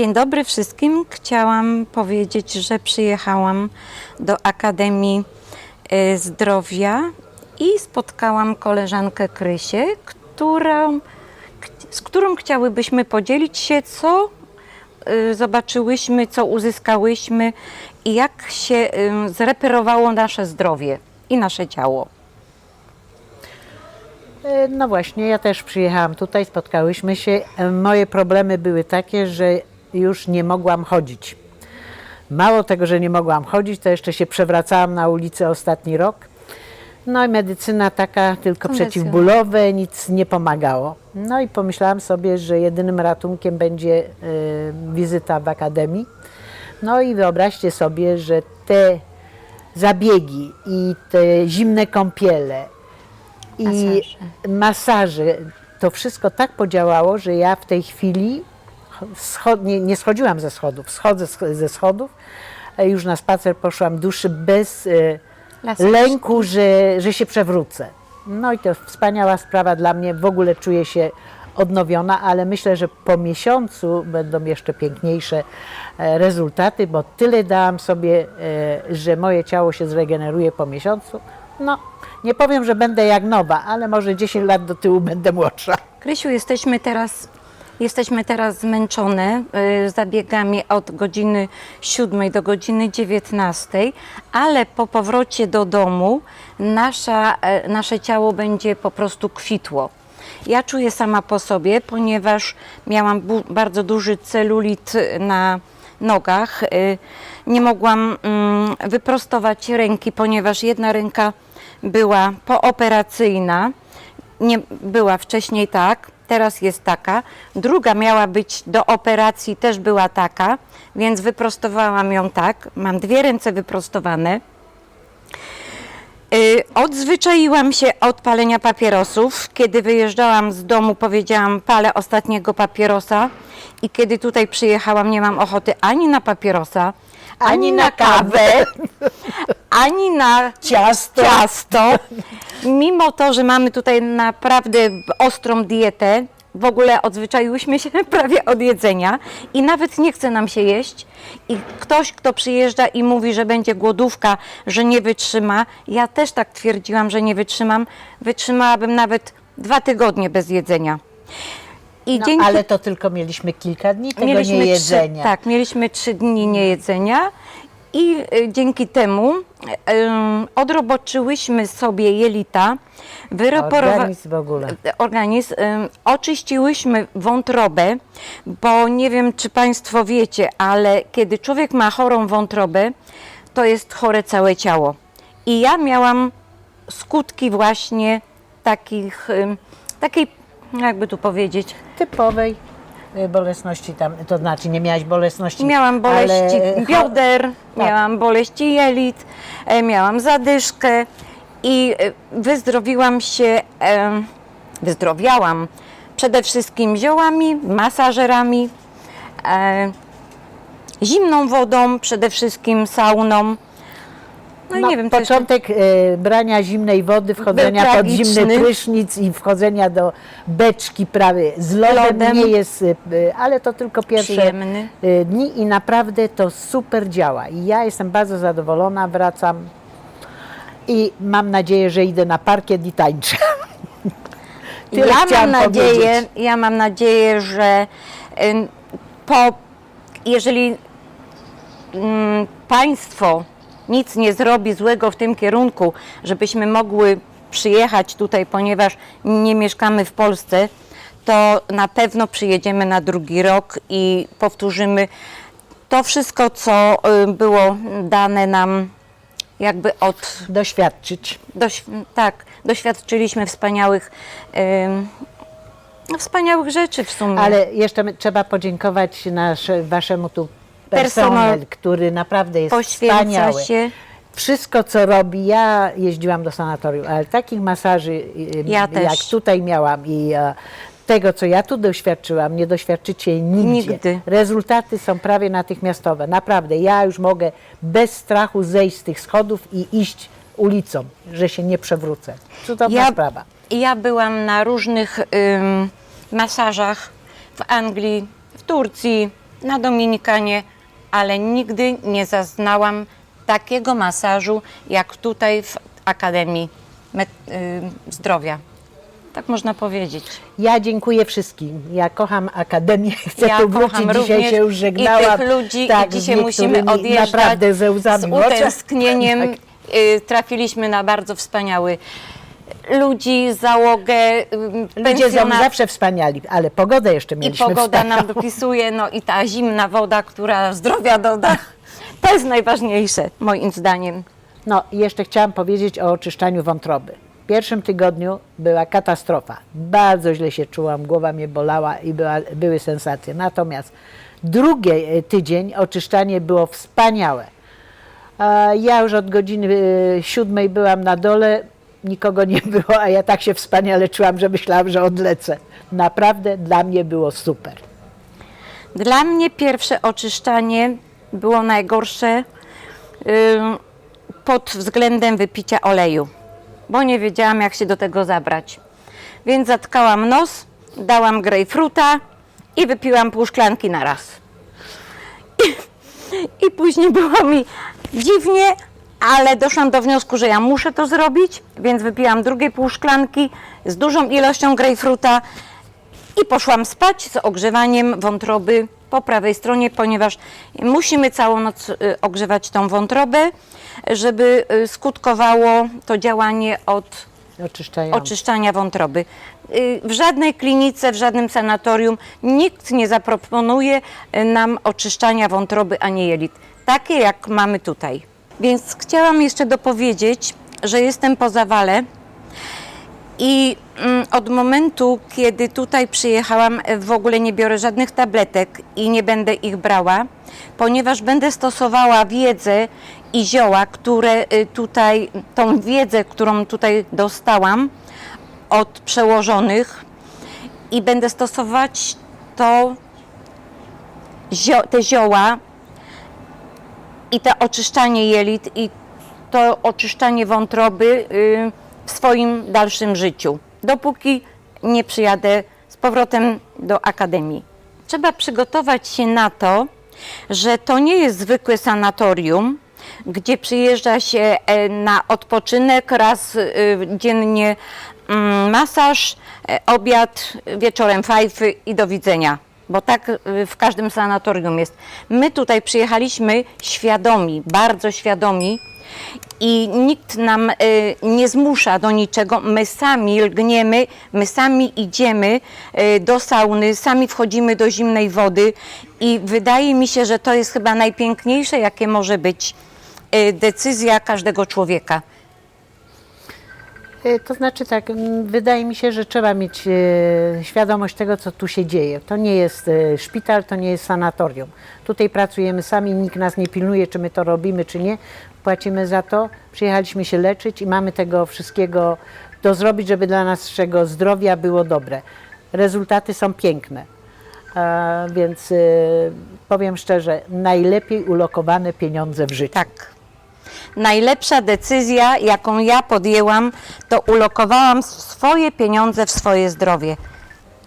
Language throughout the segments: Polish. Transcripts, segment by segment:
Dzień dobry wszystkim. Chciałam powiedzieć, że przyjechałam do Akademii y, Zdrowia i spotkałam koleżankę Krysię, z którą chciałybyśmy podzielić się, co y, zobaczyłyśmy, co uzyskałyśmy i jak się y, zreperowało nasze zdrowie i nasze ciało. E, No właśnie, ja też przyjechałam tutaj, spotkałyśmy się. E, Moje problemy były takie, że już nie mogłam chodzić. Mało tego, że nie mogłam chodzić, to jeszcze się przewracałam na ulicy ostatni rok. No i medycyna taka tylko przeciwbólowe, nic nie pomagało. No i pomyślałam sobie, że jedynym ratunkiem będzie e, wizyta w akademii. No i wyobraźcie sobie, że te zabiegi i te zimne kąpiele i Masaże. masaże, to wszystko tak podziałało, że ja w tej chwili schod, nie, nie schodziłam ze schodów, schodzę sch- ze schodów, e, już na spacer poszłam duszy bez e, lęku, że, że się przewrócę. No i to wspaniała sprawa dla mnie, w ogóle czuję się odnowiona, ale myślę, że po miesiącu będą jeszcze piękniejsze e, rezultaty, bo tyle dałam sobie, że moje ciało się zregeneruje po miesiącu. No, nie powiem, że będę jak nowa, ale może 10 lat do tyłu będę młodsza. Krysiu, jesteśmy teraz, jesteśmy teraz zmęczone y, zabiegami od godziny 7 do godziny 19, ale po powrocie do domu nasza, e, nasze ciało będzie po prostu kwitło. Ja czuję sama po sobie, ponieważ miałam bardzo duży celulit na nogach. y, Nie mogłam mm, wyprostować ręki, ponieważ jedna ręka była pooperacyjna nie była wcześniej tak, teraz jest taka. Druga miała być do operacji, też była taka, więc wyprostowałam ją tak. Mam dwie ręce wyprostowane. Y, Odzwyczaiłam się od palenia papierosów. Kiedy wyjeżdżałam z domu, powiedziałam, palę ostatniego papierosa. I kiedy tutaj przyjechałam, nie mam ochoty ani na papierosa, ani, na kawę, ani na Ciasto. ciasto. Mimo to, że mamy tutaj naprawdę ostrą dietę, w ogóle odzwyczaiłyśmy się prawie od jedzenia i nawet nie chce nam się jeść. I ktoś, kto przyjeżdża i mówi, że będzie głodówka, że nie wytrzyma, ja też tak twierdziłam, że nie wytrzymam. Wytrzymałabym nawet dwa tygodnie bez jedzenia. I No, dzięki ale to tylko mieliśmy kilka dni tego mieliśmy niejedzenia. Trzy, tak, mieliśmy trzy dni niejedzenia i y, dzięki temu y, odroboczyłyśmy sobie jelita, Organizm w ogóle. organizm, ym, oczyściłyśmy wątrobę, bo nie wiem, czy Państwo wiecie, ale kiedy człowiek ma chorą wątrobę, to jest chore całe ciało. I ja miałam skutki właśnie takich, ym, takiej, jakby tu powiedzieć, Typowej y, bolesności tam, to znaczy nie miałaś bolesności. Miałam boleści ale- Tak. bioder, miałam boleści jelit, e, miałam zadyszkę i e, wyzdrowiłam się, e, wyzdrowiałam przede wszystkim ziołami, masażerami, e, zimną wodą, przede wszystkim sauną. No, i nie wiem, jeszcze- początek e, brania zimnej wody, wchodzenia pod tragiczny. zimny prysznic i wchodzenia do beczki prawie z lodem, Lodem. nie jest, e, ale to tylko pierwsze Przyjemny. e, dni i naprawdę to super działa. I ja jestem bardzo zadowolona, wracam i mam nadzieję, że idę na parkiet i tańczę. Tyle ja chciałam mam nadzieję, powiedzieć. ja mam nadzieję, że ym, po, jeżeli ym, państwo nic nie zrobi złego w tym kierunku, żebyśmy mogły przyjechać tutaj, ponieważ nie mieszkamy w Polsce, to na pewno przyjedziemy na drugi rok i powtórzymy to wszystko, co y, było dane nam jakby od Doświadczyć. Doś, tak, doświadczyliśmy wspaniałych, no, wspaniałych rzeczy w sumie. Ale jeszcze trzeba podziękować nasze, waszemu tu Personel. personel, który naprawdę jest wspaniały. się. Wszystko, co robi, ja jeździłam do sanatorium, ale takich masaży, y, Ja jak też. tutaj miałam i e, tego, co ja tu doświadczyłam, nie doświadczycie nigdzie. Nigdy. Rezultaty są prawie natychmiastowe. Naprawdę, ja już mogę bez strachu zejść z tych schodów i iść ulicą, że się nie przewrócę. Cudowna Ja, sprawa. ja byłam na różnych ym, masażach w Anglii, w Turcji, na Dominikanie, ale nigdy nie zaznałam takiego masażu jak tutaj w Akademii Met- y, Zdrowia. Tak można powiedzieć. Ja dziękuję wszystkim. Ja kocham Akademię. Chcę ja tu wrócić. Dzisiaj się już żegnałam. I tych ludzi, tak, i dzisiaj musimy odjeżdżać Naprawdę ze łzami z utęsknieniem. Tak. Y, trafiliśmy na bardzo wspaniały ludzi, załogę, Ludzie są pensjonat- zawsze wspaniali, ale pogodę jeszcze I mieliśmy pogoda nam wspaniałą. dopisuje, no i ta zimna woda, która zdrowia doda. To jest najważniejsze, moim zdaniem. No i jeszcze chciałam powiedzieć o oczyszczaniu wątroby. W pierwszym tygodniu była katastrofa. Bardzo źle się czułam, głowa mnie bolała i była, były sensacje. Natomiast drugi e, tydzień oczyszczanie było wspaniałe. A Ja już od godziny e, siódmej byłam na dole, nikogo nie było, a ja tak się wspaniale czułam, że myślałam, że odlecę. Naprawdę dla mnie było super. Dla mnie pierwsze oczyszczanie było najgorsze pod względem wypicia oleju, bo nie wiedziałam, jak się do tego zabrać. Więc zatkałam nos, dałam grejpfruta i wypiłam pół szklanki na raz. I, I później było mi dziwnie, ale doszłam do wniosku, że ja muszę to zrobić, więc wypiłam drugie pół szklanki z dużą ilością grejpfruta i poszłam spać z ogrzewaniem wątroby po prawej stronie, ponieważ musimy całą noc y, ogrzewać tą wątrobę, żeby y, skutkowało to działanie od Oczyszczające. oczyszczania wątroby. Y, W żadnej klinice, w żadnym sanatorium nikt nie zaproponuje nam oczyszczania wątroby ani jelit, takie jak mamy tutaj. Więc chciałam jeszcze dopowiedzieć, że jestem po zawale i mm, od momentu, kiedy tutaj przyjechałam, e, w ogóle nie biorę żadnych tabletek i nie będę ich brała, ponieważ będę stosowała wiedzę i zioła, które y, tutaj, tą wiedzę, którą tutaj dostałam od przełożonych i będę stosować to, te zioła i to oczyszczanie jelit i to oczyszczanie wątroby y, w swoim dalszym życiu, dopóki nie przyjadę z powrotem do akademii. Trzeba przygotować się na to, że to nie jest zwykłe sanatorium, gdzie przyjeżdża się e, na odpoczynek raz y, dziennie mm, masaż, e, obiad, wieczorem fajfy i do widzenia bo tak y, w każdym sanatorium jest. My tutaj przyjechaliśmy świadomi, bardzo świadomi i nikt nam y, nie zmusza do niczego. My sami lgniemy, my sami idziemy y, do sauny, sami wchodzimy do zimnej wody i wydaje mi się, że to jest chyba najpiękniejsze, jakie może być y, decyzja każdego człowieka. E, To znaczy tak, mm, wydaje mi się, że trzeba mieć e, świadomość tego, co tu się dzieje. To nie jest e, szpital, to nie jest sanatorium. Tutaj pracujemy sami, nikt nas nie pilnuje, czy my to robimy, czy nie. Płacimy za to, przyjechaliśmy się leczyć i mamy tego wszystkiego do zrobić, żeby dla naszego zdrowia było dobre. Rezultaty są piękne. Więc powiem szczerze, najlepiej ulokowane pieniądze w życiu. Tak. Najlepsza decyzja, jaką ja podjęłam, to ulokowałam swoje pieniądze w swoje zdrowie.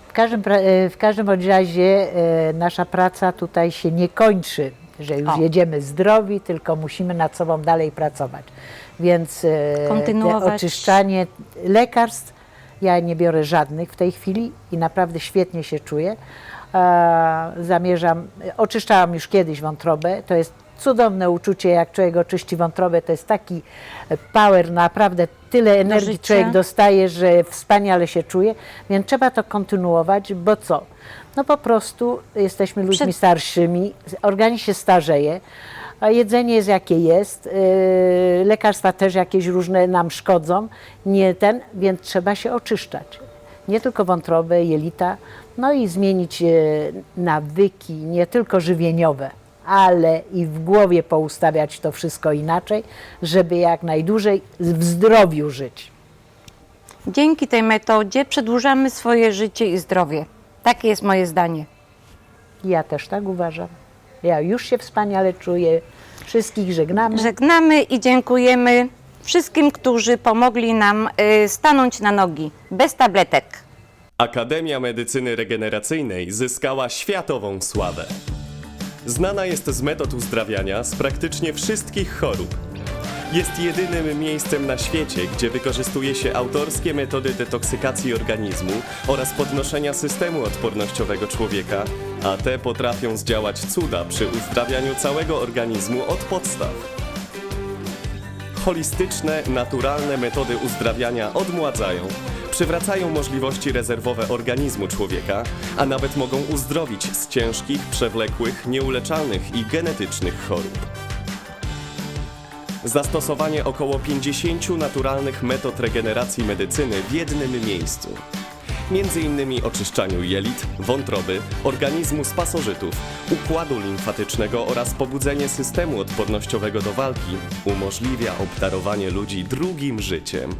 W każdym, e, w każdym razie e, nasza praca tutaj się nie kończy, że już O. jedziemy zdrowi, tylko musimy nad sobą dalej pracować. Więc e, oczyszczanie lekarstw, ja nie biorę żadnych w tej chwili i naprawdę świetnie się czuję. Zamierzam, oczyszczałam już kiedyś wątrobę, to jest cudowne uczucie, jak człowiek oczyści wątrobę, to jest taki e, power, naprawdę tyle energii życia. człowiek dostaje, że wspaniale się czuje, więc trzeba to kontynuować, bo co? No po prostu jesteśmy ludźmi Przed- starszymi, organizm się starzeje, a jedzenie jest jakie jest, yy, lekarstwa też jakieś różne nam szkodzą, nie ten, więc trzeba się oczyszczać. Nie tylko wątrobę, jelita, no i zmienić e, nawyki, nie tylko żywieniowe, ale i w głowie poustawiać to wszystko inaczej, żeby jak najdłużej w zdrowiu żyć. Dzięki tej metodzie przedłużamy swoje życie i zdrowie. Takie jest moje zdanie. Ja też tak uważam. Ja już się wspaniale czuję. Wszystkich żegnamy. Żegnamy i dziękujemy wszystkim, którzy pomogli nam y, stanąć na nogi bez tabletek. Akademia Medycyny Regeneracyjnej zyskała światową sławę. Znana jest z metod uzdrawiania z praktycznie wszystkich chorób. Jest jedynym miejscem na świecie, gdzie wykorzystuje się autorskie metody detoksykacji organizmu oraz podnoszenia systemu odpornościowego człowieka, a te potrafią zdziałać cuda przy uzdrawianiu całego organizmu od podstaw. Holistyczne, naturalne metody uzdrawiania odmładzają, przywracają możliwości rezerwowe organizmu człowieka, a nawet mogą uzdrowić z ciężkich, przewlekłych, nieuleczalnych i genetycznych chorób. Zastosowanie około 50 naturalnych metod regeneracji medycyny w jednym miejscu. Między innymi oczyszczaniu jelit, wątroby, organizmu z pasożytów, układu limfatycznego oraz pobudzenie systemu odpornościowego do walki umożliwia obdarowanie ludzi drugim życiem.